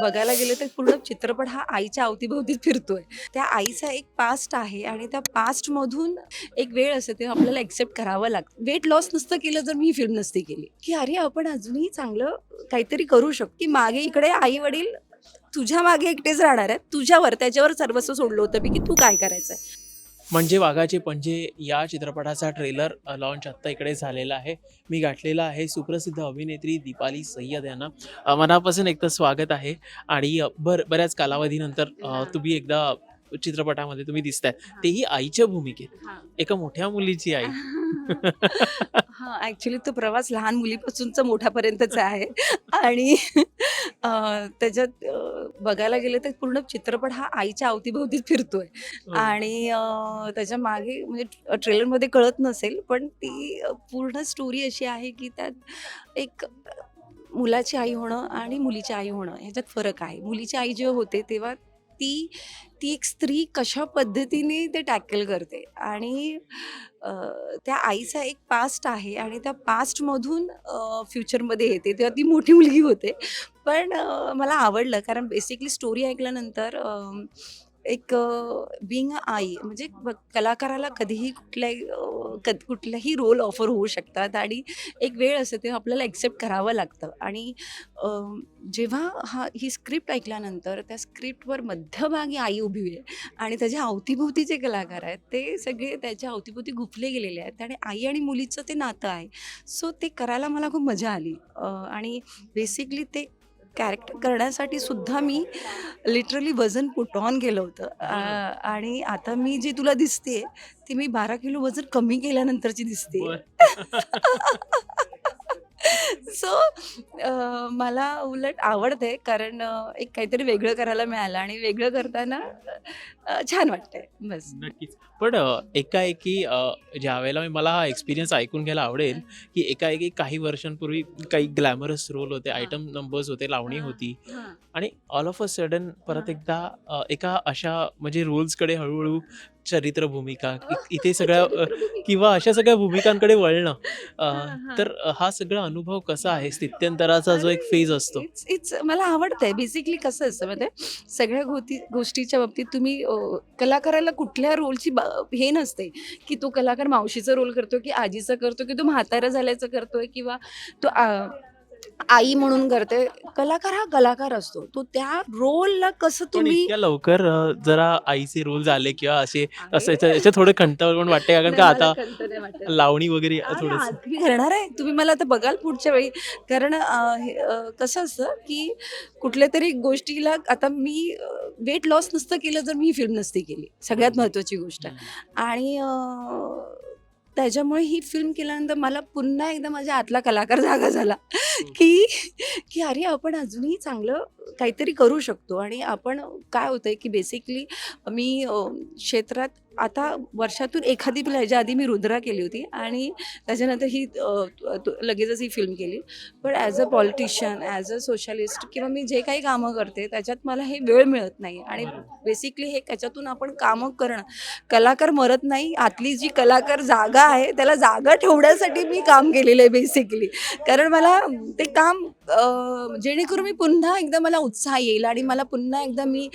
बघायला गेलं तर पूर्ण चित्रपट हा आईच्या अवतीभोवतीच फिरतोय. त्या आईचा एक पास्ट आहे आणि त्या पास्टमधून एक वेळ असते तेव्हा आपल्याला एक्सेप्ट करावं लागतं. वेट लॉस नसतं केलं जर मी फिल्म नसती केली. की अरे आपण अजूनही चांगलं काहीतरी करू शकतो. की मागे इकडे आई वडील तुझ्या मागे एकटेच राहणार आहेत. तुझ्यावर त्याच्यावर सर्वस्व सोडलं होतं की तू काय करायचं आहे म्हणजे वाघाचे पंजे या चित्रपटाचा ट्रेलर लॉन्च आत्ता इकडे झालेला आहे. मी गाठलेला आहे सुप्रसिद्ध अभिनेत्री दीपाली सय्यद यांना. मनापासून एकतर स्वागत आहे आणि बर बऱ्याच कालावधीनंतर तुम्ही एकदा चित्रपटामध्ये तुम्ही दिसताय. तेही आईच्या भूमिकेत. एका मोठ्या मुलीची आई. हा ऍक्च्युली तो प्रवास लहान मुलीपासूनचा मोठ्यापर्यंतचा आहे. आणि त्याच्यात बघायला गेलं तर पूर्ण चित्रपट हा आईच्या अवतीभोवतीच फिरतोय. आणि अं, त्याच्यामागे म्हणजे ट्रेलरमध्ये कळत नसेल पण ती पूर्ण स्टोरी अशी आहे की त्यात एक मुलाची आई होणं आणि मुलीची आई होणं ह्याच्यात फरक आहे. मुलीची आई जेव्हा होते तेव्हा ती ती एक स्त्री कशा पद्धतीने ते टॅकल करते? आणि त्या आईचा एक पास्ट आहे आणि त्या पास्टमधून फ्युचरमध्ये येते. तेव्हा ती मोठी मुलगी होते. पण मला आवडलं. कारण बेसिकली स्टोरी ऐकल्यानंतर एक बिंग आई म्हणजे कलाकाराला कधीही कुठल्याही अं, कध कुठल्याही रोल ऑफर होऊ शकतात आणि एक वेळ असते तेव्हा आपल्याला ॲक्सेप्ट करावं लागतं. आणि जेव्हा हा ही स्क्रिप्ट ऐकल्यानंतर त्या स्क्रिप्टवर मध्यभागी आई उभी आहे आणि त्याच्या अवतीभोवती जे कलाकार आहेत ते सगळे त्याच्या अवतीभोवती गुंफले गेलेले आहेत आणि आई आणि मुलीचं ते नातं आहे. सो ते करायला मला खूप मजा आली. आणि बेसिकली ते कॅरेक्टर करण्यासाठी सुद्धा मी लिटरली वजन पुट ऑन केलं होतं आणि आता मी जी तुला दिसते ती मी बारा किलो वजन कमी केल्यानंतरची दिसते. सो मला उलट आवडते कारण अं, एक काहीतरी वेगळं करायला मिळालं आणि वेगळं करताना अं, छान वाटतंय. बस. नक्कीच. पण अ, एकाएकी अ, ज्या वेळेला मी मला हा एक्सपिरियन्स ऐकून घ्यायला आवडेल की एकाएकी काही वर्षांपूर्वी काही ग्लॅमरस रोल होते आयटम नंबर्स होते लावणी होती. आणि ऑल ऑफ अ सडन परत एकदा अ, एका अशा म्हणजे रोल्सकडे हळूहळू चरित्र भूमिका इ- इथे सगळ्या किंवा अशा सगळ्या भूमिकांकडे वळणं. अ, हां. तर हा सगळा अनुभव कसा आहे? स्थित्यंतराचा जो एक फेज असतो. इट्स मला आवडतंय. बेसिकली कसं असतं म्हणजे सगळ्या गोष्टी गोष्टीच्या बाबतीत तुम्ही अं, कलाकाराला कुठल्या रोलची हे नसते की तो कलाकार मावशीचा रोल करतो की आजीचा करतो की तो म्हातारा झाल्याचं करतोय किंवा तो आ- आई म्हणून करते. कलाकार हा कलाकार असतो. तो त्या रोलला कसं पण तुम्ही इतक्या लवकर अ, जरा आईचे रोल झाले किंवा असे असं याच्या याच्या थोडं कंटाळ पण वाटते. कारण का आता लावणी वगैरे थोडस करणार आहे. तुम्ही मला आता बघाल पुढच्या वेळी. कारण अं, हे, अं, कसं असतं की कुठल्या तरी गोष्टीला आता मी वेट लॉस नसतं केलं जर मी ही फिल्म नसती केली. सगळ्यात महत्त्वाची गोष्ट. आणि अं, त्याच्यामुळे ही फिल्म केल्यानंतर मला पुन्हा एकदा माझ्या आतला कलाकार जागा झाला. की की अरे आपण अजूनही चांगलं काहीतरी करू शकतो. आणि आपण काय होतंय की बेसिकली मी क्षेत्रात आता वर्षातून एखादी फिल्म ह्याच्या आधी मी रुद्रा केली होती आणि त्याच्यानंतर ही तु- लगेचच ही फिल्म केली. पण as a politician as a socialist किंवा मी जे काही कामं करते त्याच्यात मला हे वेळ मिळत नाही. आणि बेसिकली हे त्याच्यातून आपण कामं करणं. कलाकार मरत नाही आतली जी कलाकार जागा आहे त्याला जागा ठेवण्यासाठी मी काम केलेलं आहे बेसिकली कारण मला ते काम जेणेकरून मी पुन्हा एकदा मला उत्साह येईल आणि मला पुन्हा एकदा मी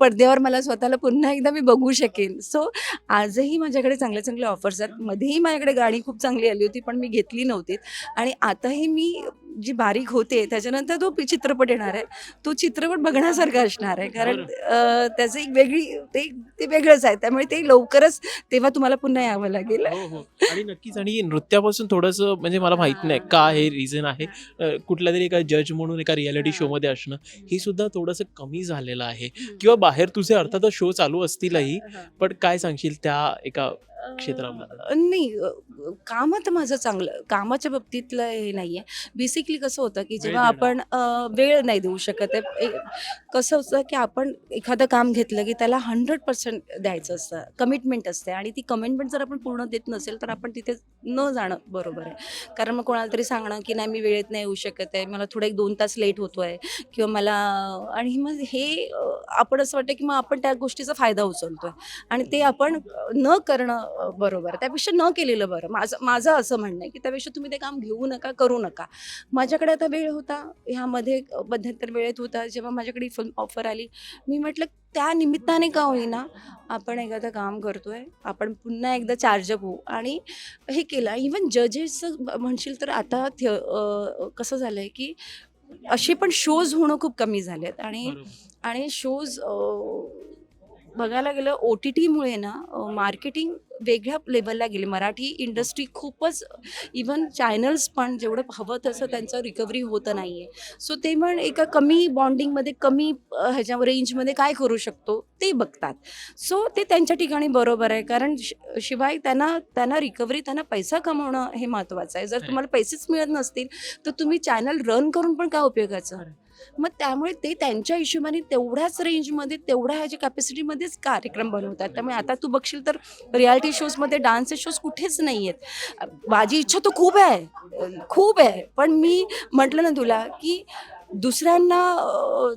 पडद्यावर मला स्वतःला पुन्हा एकदा मी बघू शकेन. सो आजही माझ्याकडे चांगले चांगले ऑफर्स आहेत. मध्येही माझ्याकडे गाणी खूप चांगली आली होती पण मी घेतली नव्हती आणि आताही मी जी बारीक होते त्याच्यानंतर तो चित्रपट येणार आहे. तो चित्रपट बघण्यासारखा असणार आहे. कारण त्याचं एक वेगळी ते ते वेगळंच आहे. त्यामुळे ते लवकरच तेव्हा तुम्हाला पुन्हा यावं लागेल. हो हो. आणि नक्कीच आणि नृत्यापासून थोडस म्हणजे मला माहीत नाही का हे रिझन आहे. कुठल्या तरी एका जज म्हणून एका रियालिटी. शो मध्ये असणं हे सुद्धा थोडंसं कमी झालेलं आहे. किंवा बाहेर तुझे अर्थातच शो चालू असतीलही पण काय सांगशील त्या एका क्षेत्रामध्ये? नाही अ, कामं तर माझं चांगलं कामाच्या बाबतीतलं हे नाही आहे बेसिकली कसं होतं की जेव्हा. आपण वेळ नाही देऊ शकत आहे कसं असतं की आपण एखादं काम घेतलं की त्याला हंड्रेड पर्सेंट द्यायचं असतं कमिटमेंट असते आणि ती कमिटमेंट जर आपण पूर्ण देत नसेल तर आपण तिथे न जाणं बरोबर आहे कारण मग कोणाला तरी सांगणं की नाही मी वेळेत नाही येऊ शकत आहे मला थोडं एक दोन तास लेट होतो आहे किंवा मला आणि मग हे आपण असं वाटतं की मग आपण त्या गोष्टीचा फायदा उचलतोय आणि ते आपण न करणं बरोबर. त्यापेक्षा न केलेलं बरं. माझं माझं असं म्हणणं आहे की त्यापेक्षा तुम्ही ते काम घेऊ नका करू नका. माझ्याकडे आता वेळ होता. ह्यामध्ये मध्यंतर वेळेत होता. जेव्हा माझ्याकडे फिल्म ऑफर आली मी म्हटलं त्या निमित्ताने का होईना आपण एखादं काम करतोय आपण पुन्हा एकदा चार्जअप होऊ. आणि हे केलं. इवन जजेसचं म्हणशील तर आता कसं झालं आहे की असे पण शोज होणं खूप कमी झालेत. आणि आणि शोज बघायला गेलं ओ टी टीमुळे ना मार्केटिंग वेगळ्या लेवलला गेली. मराठी इंडस्ट्री खूपच इवन चॅनल्स पण जेवढं हवं तसं त्यांचं रिकव्हरी होतं नाही आहे सो ते पण एका कमी बॉन्डिंगमध्ये कमी अ, ह्याच्यावर रेंजमध्ये काय करू शकतो ते बघतात. सो ते त्यांच्या ठिकाणी बरोबर आहे. कारण शि- शिवाय त्यांना त्यांना रिकव्हरी त्यांना पैसा कमवणं हे महत्त्वाचं आहे. जर. तुम्हाला पैसेच मिळत नसतील तर तुम्ही चॅनल रन करून पण काय उपयोगाचं? मग त्यामुळे ते त्यांच्या हिशोबाने तेवढ्याच रेंजमध्ये तेवढ्या ह्याच्या कॅपॅसिटीमध्येच कार्यक्रम बनवतात. त्यामुळे आता तू बघशील तर रियालिटी शोजमध्ये डान्सचे शोज कुठेच नाही आहेत माझी इच्छा तर खूप आहे खूप आहे. पण मी म्हटलं ना तुला की दुसऱ्यांना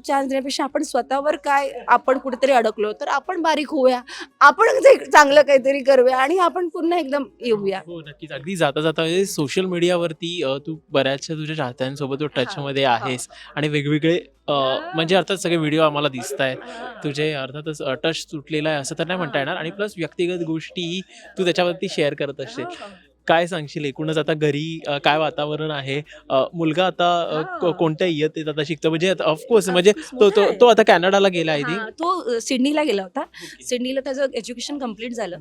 चान्स देण्यापेक्षा आपण स्वतःवर काय आपण कुठेतरी अडकलो तर आपण बारीक होऊया. आपण ते चांगलं काहीतरी करूया आणि आपण पुन्हा एकदम येऊया. हो नक्कीच. अगदी जाता जाता म्हणजे सोशल मीडियावरती तू बऱ्याचशा तुझ्या चाहत्यांसोबत तू टचमध्ये आहेस आणि वेगवेगळे म्हणजे अर्थात सगळे व्हिडिओ आम्हाला दिसत आहेत तुझे अर्थातच टच तुटलेला आहे असं तर नाही म्हणता येणार आणि प्लस व्यक्तिगत गोष्टी तू त्याच्यावरती शेअर करत असते काय सांगशील? एकूणच आता घरी अ, काय वातावरण आहे? अ, मुलगा आता अ, को- हा. कोणत्या इयत्तेत आता शिकतो म्हणजे ऑफकोर्स म्हणजे तो तो. तो आता कॅनडाला गेला आहे हा, तो अ, सिडनीला गेला होता. सिडनीला त्याचं एज्युकेशन कंप्लीट झालं.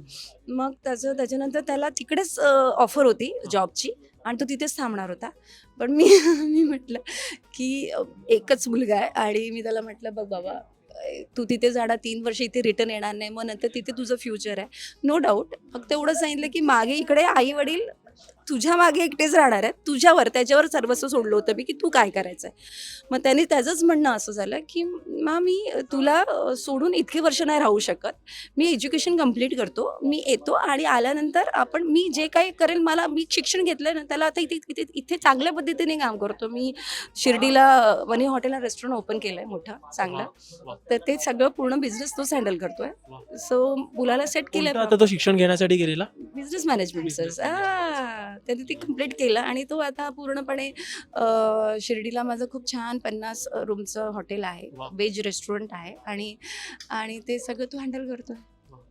मग त्याचं त्याच्यानंतर त्याला तिकडेच ऑफर होती जॉबची आणि तो तिथेच थांबणार होता. पण मी मी म्हटलं की अ, एकच मुलगा आहे आणि मी त्याला म्हटलं बघ बाबा तू तिथे जाणार तीन वर्ष इथे रिटर्न येणार नाही मग नंतर तिथे तुझं फ्युचर आहे. नो डाऊट फक्त एवढं सांगितलं की मागे इकडे आई वडील तुझ्या मागे एकटेच राहणार आहेत तुझ्यावर त्याच्यावर सर्वस्व सोडलं होतं मी की तू काय करायचं आहे मग त्यांनी त्याचंच म्हणणं असं झालं की मा मी तुला सोडून इतके वर्ष नाही राहू शकत. मी एज्युकेशन कंप्लीट करतो. मी येतो आणि आल्यानंतर आपण मी जे काही करेल मला मी शिक्षण घेतलं ना त्याला आता इथे इथे इथे चांगल्या पद्धतीने काम करतो. मी शिर्डीला वनी हॉटेलला रेस्टॉरंट ओपन केलं आहे मोठं चांगलं. तर ते सगळं पूर्ण बिझनेस तोच हँडल करतोय. सो मुलाला सेट केलं आता तो शिक्षण घेण्यासाठी गेलेला? बिझनेस मॅनेजमेंटचं Business त्यांनी ते कंप्लीट केलं आणि तो आता पूर्णपणे शिर्डीला माझं खूप छान पन्नास रूमचं हॉटेल आहे. वेज रेस्टॉरंट आहे आणि आणि ते सगळं तू हँडल करतोय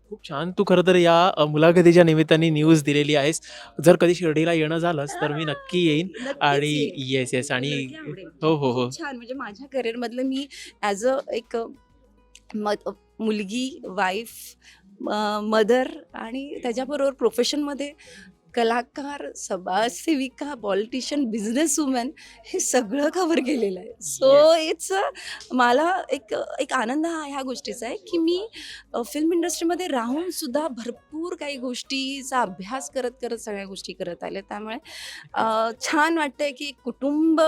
खूप छान. तू खरं तर या मुलाखतीच्या निमित्ताने न्यूज दिलेली आहेस. जर कधी शिर्डीला येणं झालंच तर मी नक्की येईन. आणि. येस येस आणि. हो हो हो. छान. म्हणजे माझ्या करिअरमधलं मी ॲज अ एक मुलगी वाईफ मदर आणि त्याच्याबरोबर प्रोफेशनमध्ये कलाकार समाजसेविका पॉलिटिशियन बिझनेस वुमन हे सगळं कव्हर केलेलं आहे. सो इट्स मला एक एक आनंद हा ह्या गोष्टीचा आहे की मी फिल्म इंडस्ट्रीमध्ये राहून सुद्धा भरपूर काही गोष्टीचा अभ्यास करत करत सगळ्या गोष्टी करत आल्या त्यामुळे छान वाटतंय की कुटुंब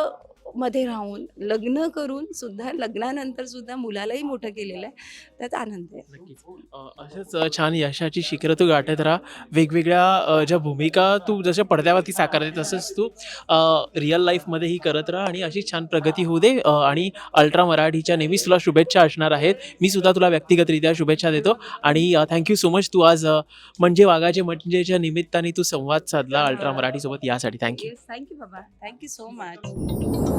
मध्ये राहून लग्न करून सुद्धा लग्नानंतर सुद्धा मुलालाही मोठं केलेलं आहे. त्यात आनंद आहे. नक्कीच. अ, अशाच अ, छान यशाची शिखरं तू गाठत राहा. वेगवेगळ्या अ, ज्या भूमिका तू जशा पडद्यावरती साकारते तसंच तू रिअल लाईफमध्येही करत राहा आणि अशी छान प्रगती होऊ दे. अ, आणि अल्ट्रा मराठीच्या नेहमीच तुला शुभेच्छा असणार आहेत. मी सुद्धा तुला व्यक्तिगतरित्या शुभेच्छा देतो आणि थँक्यू सो मच तू आज अ, म्हणजे वाघाचे म्हणजेच्या निमित्ताने तू संवाद साधला अल्ट्रा मराठीसोबत यासाठी. थँक्यू थँक्यू बाबा. Thank you so much